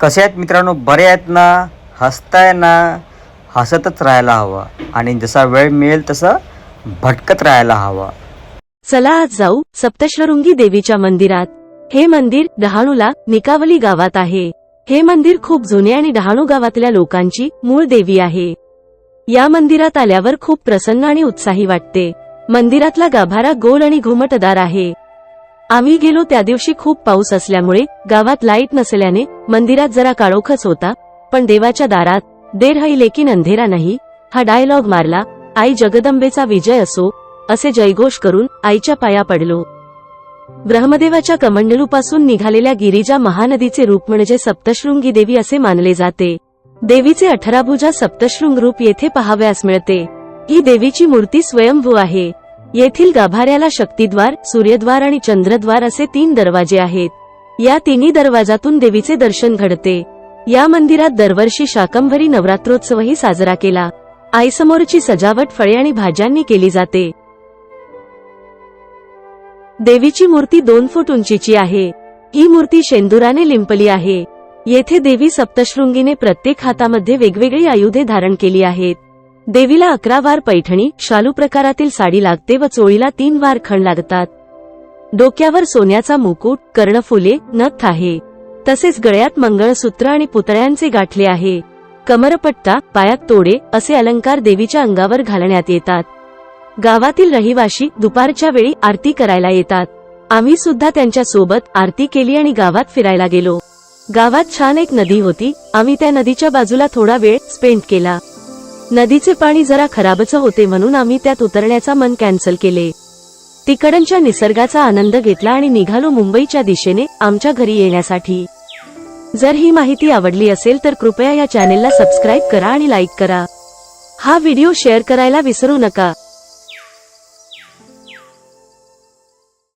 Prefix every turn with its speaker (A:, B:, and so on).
A: कसे आहेत मित्रांनो? बरे आहेत ना? हसताय ना? हसतच राहायला हवं. आणि जसा वेळ मिळेल तसं भटकत राहायला हवं.
B: चला आज जाऊ सप्तशृंगी देवीच्या मंदिरात. हे मंदिर डहाणूला निकावली गावात आहे. हे मंदिर खूप जुने आणि डहाणू गावातल्या लोकांची मूळ देवी आहे. या मंदिरात आल्यावर खूप प्रसन्न आणि उत्साही वाटते. मंदिरातला गाभारा गोल आणि घुमटदार आहे. आम्ही गेलो त्या दिवशी खूप पाऊस असल्यामुळे गावात लाइट नसल्याने मंदिरात जरा काळोखच होता. पण देवाच्या दारात देर हई लेकिन अंधेरा नाही. हा डायलॉग मारला आई जगदंबेचा विजय असो असे जयघोष करून आईच्या पाया पडलो. ब्रह्मदेवाच्या कमंडलूपासून निघालेल्या गिरिजा महानदीचे रूप म्हणजे सप्तशृंगी देवी असे मानले जाते. देवीचे अठराभुजा सप्तशृंग रूप येथे पहाव्यास मिळते. ही देवीची मूर्ती स्वयंभू आहे. येथील गाभाऱ्याला शक्तिद्वार सूर्यद्वार आणि चंद्रद्वार असे तीन दरवाजे आहेत. या तिन्ही दरवाजातून देवीचे दर्शन घडते. या मंदिरात दरवर्षी शाकंभरी नवरात्रोत्सवही साजरा केला. आईसमोरची सजावट फळे आणि भाज्यांनी केली जाते. देवीची मूर्ती दोन फूट उंचीची आहे. ही मूर्ती शेंदुराने लिंपली आहे. येथे देवी सप्तशृंगीने प्रत्येक हातामध्ये वेगवेगळी आयुधे धारण केली आहेत. देवीला अकरा वार पैठणी शालू प्रकारातील साडी लागते व चोळीला तीन वार खण लागतात. डोक्यावर सोन्याचा मुकुट कर्णफुले नथ आहे. तसेच गळ्यात मंगळसूत्र आणि पुतळ्यांचे गाठले आहे. कमरपट्टा पायात तोडे असे अलंकार देवीच्या अंगावर घालण्यात येतात. गावातील रहिवाशी दुपारच्या वेळी आरती करायला येतात. आम्ही सुद्धा त्यांच्यासोबत आरती केली आणि गावात फिरायला गेलो. गावात छान एक नदी होती. आम्ही त्या नदीच्या बाजूला थोडा वेळ स्पेंड केला. नदीचे पाणी जरा खराबच होते म्हणून आम्ही त्यात उतरण्याचा मन कॅन्सल केले. तिकडनच्या निसर्गाचा आनंद घेतला आणि निघालो मुंबईच्या दिशेने आमच्या घरी येण्यासाठी. जर ही माहिती आवडली असेल तर कृपया या चॅनेलला सबस्क्राईब करा आणि लाईक करा. हा व्हिडिओ शेअर करायला विसरू नका.